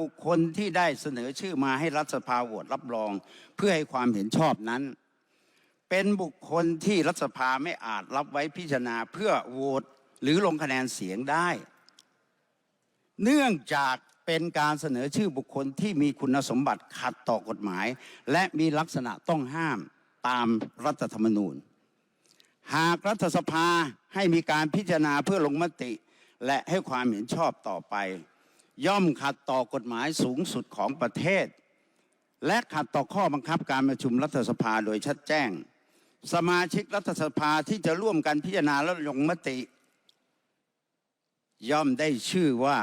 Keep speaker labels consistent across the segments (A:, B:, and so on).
A: บุคคลที่ได้เสนอชื่อมาให้รัฐสภาโหวตรับรอง เพื่อให้ความเห็นชอบนั้น เป็นบุคคลที่รัฐสภาไม่อาจรับไว้พิจารณาเพื่อโหวตหรือลงคะแนนเสียงได้ เนื่องจากเป็นการเสนอชื่อบุคคลที่มีคุณสมบัติขัดต่อกฎหมาย และมีลักษณะต้องห้ามตามรัฐธรรมนูญ หากรัฐสภาให้มีการพิจารณาเพื่อลงมติ และให้ความเห็นชอบต่อไป ย่อมขัดต่อกฎหมายสูงสุดของประเทศ และขัดต่อข้อบังคับการประชุมรัฐสภาโดยชัดแจ้ง สมาชิกรัฐสภาที่จะร่วมกันพิจารณาและลงมติ ย่อมได้ชื่อว่า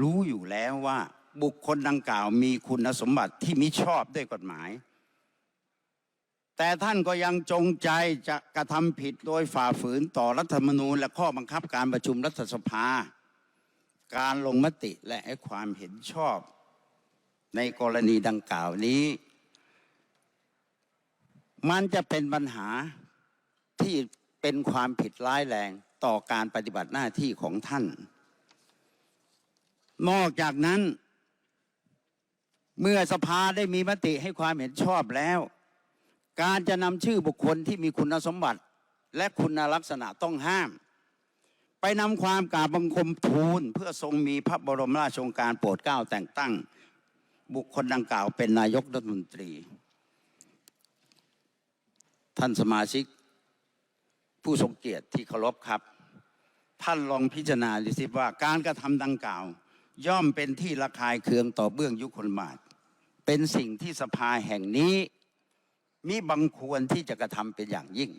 A: รู้อยู่แล้วว่าบุคคลดังกล่าวมีคุณสมบัติที่มิชอบด้วยกฎหมาย แต่ท่านก็ยังจงใจจะกระทำผิดโดยฝ่าฝืนต่อรัฐธรรมนูญและข้อบังคับการประชุมรัฐสภา การลงมติและให้ความเห็นชอบ ในกรณีดังกล่าวนี้ มันจะเป็นปัญหาที่เป็นความผิดร้ายแรงต่อการปฏิบัติหน้าที่ของท่าน นอกจากนั้น เมื่อสภาได้มีมติให้ความเห็นชอบแล้ว การจะนำชื่อบุคคลที่มีคุณสมบัติ และคุณลักษณะต้องห้าม ไปนำความกราบบังคมทูล เพื่อทรงมีพระบรมราชโองการโปรดเกล้าแต่งตั้ง บุคคลดังกล่าวเป็นนายกรัฐมนตรี ท่านสมาชิก ผู้ทรงเกียรติที่เคารพครับ ท่านลองพิจารณาดูสิว่าการกระทำดังกล่าว ย่อมเป็นที่ระคายเคืองต่อเบื้องยุคนบาทเป็นสิ่งที่สภาแห่งนี้มิบังควรที่จะกระทำเป็นอย่างยิ่ง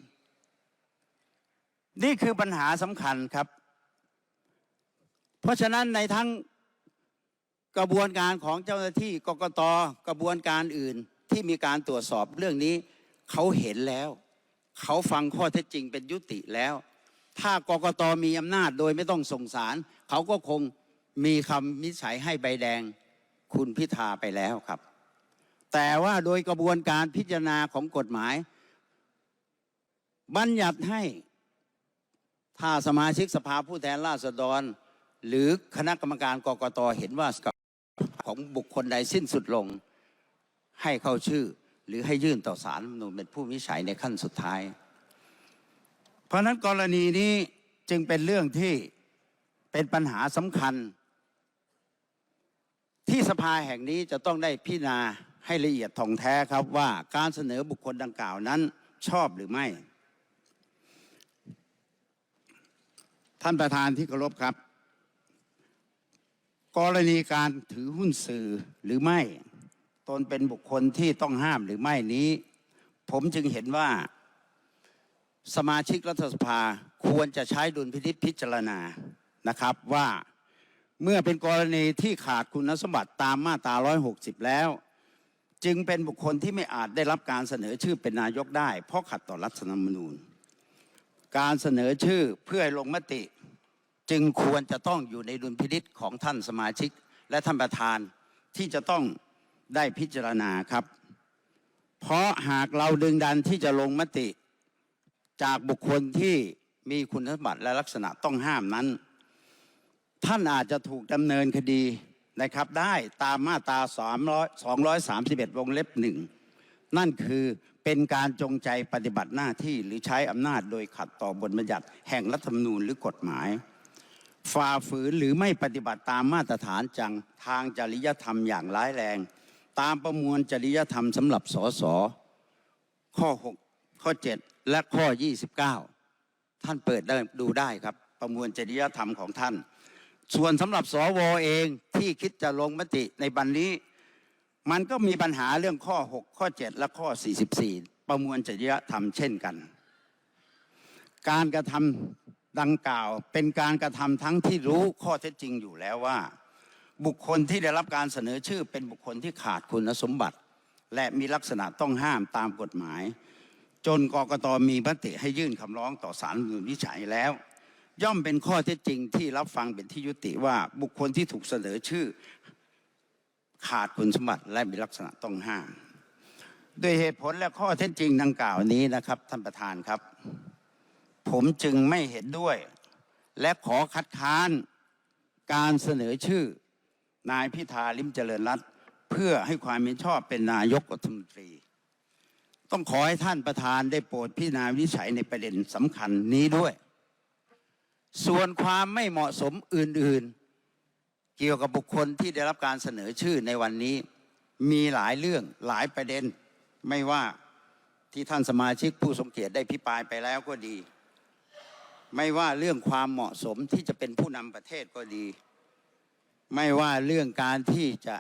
A: นี่คือปัญหาสำคัญครับ เพราะฉะนั้นในทั้งกระบวนการของเจ้าหน้าที่กกตกระบวนการอื่นที่มีการตรวจสอบเรื่องนี้ เขาเห็นแล้ว เขาฟังข้อเท็จจริงเป็นยุติแล้ว ถ้ากกตมีอำนาจโดยไม่ต้องส่งสาร เขาก็คงมีคำวิจัยให้ใบแดงคุณพิธาไปแล้วครับ แต่ว่าโดยกระบวนการพิจารณาของกฎหมาย บัญญัติให้ ถ้าสมาชิกสภาผู้แทนราษฎร หรือคณะกรรมการกกตเห็นว่าของบุคคลใดสิ้นสุดลง ให้เข้าชื่อหรือให้ยื่นต่อศารัฐมนูญเป็นผู้วิจัยในขั้นสุดท้าย เพราะฉะนั้นกรณีนี้จึงเป็นเรื่องที่เป็นปัญหาสำคัญ ที่สภาแห่งนี้จะต้องได้พิจารณาให้ละเอียดท่องแท้ครับว่าการเสนอบุคคลดังกล่าวนั้นชอบหรือไม่ ท่านประธานที่เคารพครับ กรณีการถือหุ้นสื่อหรือไม่ ตนเป็นบุคคลที่ต้องห้ามหรือไม่นี้ ผมจึงเห็นว่า สมาชิกรัฐสภาควรจะใช้ดุลพินิจพิจารณานะครับว่าเมื่อเป็นกรณีที่ขาดคุณสมบัติตามมาตรา 160 แล้ว จึงเป็นบุคคลที่ไม่อาจได้รับการเสนอชื่อเป็นนายกได้ เพราะขัดต่อรัฐธรรมนูญ การเสนอชื่อเพื่อให้ลงมติ จึงควรจะต้องอยู่ในดุลพินิษของท่านสมาชิก และท่านประธานที่จะต้องได้พิจารณาครับ เพราะหากเราดึงดันที่จะลงมติ จากบุคคลที่มีคุณสมบัติและลักษณะต้องห้ามนั้น ท่านอาจจะถูกดำเนินคดีนะครับได้ตามมาตรา231 วงเล็บหนึ่งนั่นคือ เป็นการจงใจปฏิบัติหน้าที่หรือใช้อำนาจโดยขัดต่อบทบัญญัติแห่งรัฐธรรมนูญหรือกฎหมาย ฝ่าฝืนหรือไม่ปฏิบัติตามมาตรฐานจังทางจริยธรรมอย่างร้ายแรง ตามประมวลจริยธรรมสำหรับสสข้อ 6 ข้อ 7 และข้อ 29 ท่านเปิดได้ดูได้ครับ ประมวลจริยธรรมของท่าน ส่วนสำหรับสวเองที่คิดจะลงมติในบันนี้ มันก็มีปัญหาเรื่องข้อ 6 ข้อ 7 และข้อ 44 ประมวลจริยธรรมเช่นกัน การกระทำดังกล่าวเป็นการกระทำทั้งที่รู้ข้อเท็จจริงอยู่แล้วว่า บุคคลที่ได้รับการเสนอชื่อ เป็นบุคคลที่ขาดคุณสมบัติ และมีลักษณะต้องห้ามตามกฎหมาย จนกกตมีมติให้ยื่นคำร้องต่อศาลรัฐธรรมนูญวิจฉัยแล้ว ย่อมเป็นข้อเท็จจริงที่รับฟังเป็นที่ยุติว่าบุคคลที่ถูกเสนอชื่อ ขาดคุณสมบัติและมีลักษณะต้องห้ามด้วยเหตุผลและข้อเท็จจริงดังกล่าวนี้นะครับ ท่านประธานครับ ผมจึงไม่เห็นด้วย และขอคัดค้านการเสนอชื่อนายพิธาลิมเจริญรัตน์เพื่อให้ความเห็นชอบเป็นนายกรัฐมนตรี ต้องขอให้ท่านประธานได้โปรดพิจารณาวิจัยในประเด็นสำคัญนี้ด้วย ส่วนความไม่เหมาะสมอื่นๆ เกี่ยวกับบุคคลที่ได้รับการเสนอชื่อในวันนี้ มีหลายเรื่องหลายประเด็น ไม่ว่าที่ท่านสมาชิกผู้ทรงเกียรติได้พิปรายไปแล้วก็ดี ไม่ว่าเรื่องความเหมาะสมที่จะเป็นผู้นำประเทศก็ดี ไม่ว่าเรื่องการที่จะ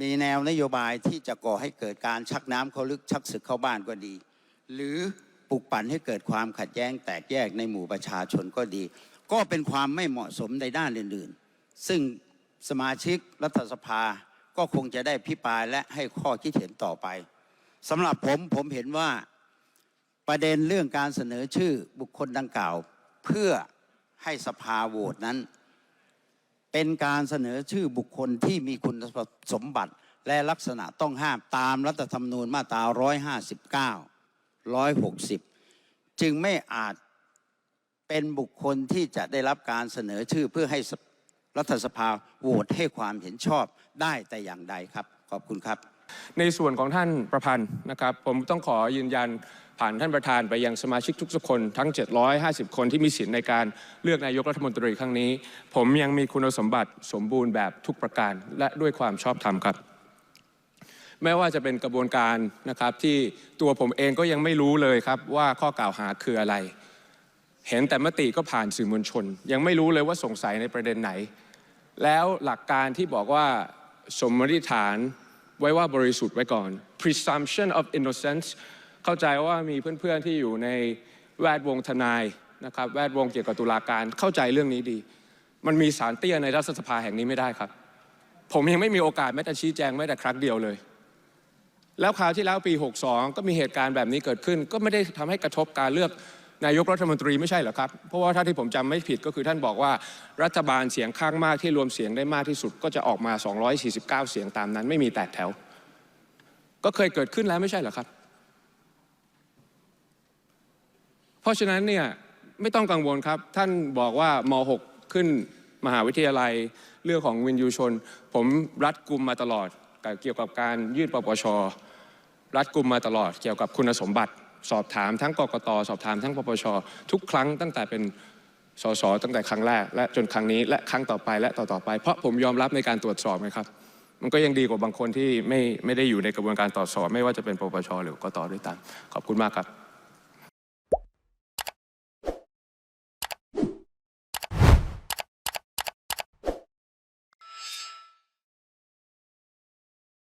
A: มีแนวนโยบายที่จะก่อให้เกิดการชักน้ำเข้าลึกชักศึกเข้าบ้านก็ดี หรือปลุกปั่นให้เกิดความขัดแย้งแตกแยกในหมู่ประชาชนก็ดี ก็เป็นความไม่เหมาะสมในด้านอื่นๆ ซึ่งสมาชิกรัฐสภาก็คงจะได้พิปรายและให้ข้อคิดเห็นต่อไปสำหรับผมผมเห็นว่าประเด็นเรื่องการเสนอชื่อบุคคลดังกล่าว เพื่อให้สภาโหวตนั้น เป็นการเสนอชื่อบุคคลที่มีคุณสมบัติและลักษณะต้องห้ามตามรัฐธรรมนูญมาตรา 159 160 จึงไม่อาจเป็นบุคคลที่จะได้รับการเสนอชื่อเพื่อให้ รัฐสภาโหวตให้ความเห็นชอบได้แต่อย่างใดครับ ขอบคุณครับ
B: ในส่วนของท่านประพันธ์นะครับ ผมต้องขอยืนยันผ่านท่านประธานไปยังสมาชิกทุกๆคนทั้ง 750 คนที่มีสิทธิ์ในการเลือกนายกรัฐมนตรีครั้งนี้ ผมยังมีคุณสมบัติสมบูรณ์แบบทุกประการและด้วยความชอบธรรมครับไม่ว่าจะเป็นกระบวนการนะครับที่ตัวผมเองก็ยังไม่รู้เลยครับว่าข้อกล่าวหาคืออะไร เห็นแต่มติก็ผ่านสื่อมวลชน ยังไม่รู้เลยว่าสงสัยในประเด็นไหน แล้วหลักการที่บอกว่าสมมติฐานไว้ว่าบริสุทธิ์ไว้ก่อน presumption of innocence เข้าใจว่ามีเพื่อนๆที่อยู่ในแวดวงทนายนะครับแวดวงเกี่ยวกับตุลาการเข้าใจเรื่องนี้ดี มันมีสารเตี้ยในรัฐสภาแห่งนี้ไม่ได้ครับ ผมยังไม่มีโอกาสแม้แต่ชี้แจงแม้แต่ครั้งเดียวเลย แล้วคราวที่แล้วปี 62 ก็มีเหตุการณ์แบบนี้เกิดขึ้น ก็ไม่ได้ทำให้กระทบการเลือก นายกรัฐมนตรีไม่ใช่เหรอครับ เพราะว่าถ้าที่ผมจำไม่ผิดก็คือท่านบอกว่ารัฐบาลเสียงข้างมากที่รวมเสียงได้มากที่สุด ก็จะออกมา 249 เสียงตามนั้น ไม่มีแตกแถว ก็เคยเกิดขึ้นแล้วไม่ใช่เหรอครับ เพราะฉะนั้นเนี่ยไม่ต้องกังวลครับ ท่านบอกว่าม 6 ขึ้นมหาวิทยาลัยเรื่องของวินยูชน ผมรัดกุมมาตลอดเกี่ยวกับการยื่นปปชรัดกุมมาตลอดเกี่ยวกับคุณสมบัติ สอบถามทั้งกกตสอบถามทั้งปปชทุกครั้งตั้งแต่เป็นสสตั้งแต่ครั้งแรก และจนครั้งนี้และครั้งต่อไปและต่อต่อไป เพราะผมยอมรับในการตรวจสอบไงครับ มันก็ยังดีกว่าบางคนที่ไม่ไม่ได้อยู่ในกระบวนการตรวจสอบ ไม่ว่าจะเป็นปปชหรือกกตด้วยตามขอบคุณมากครับ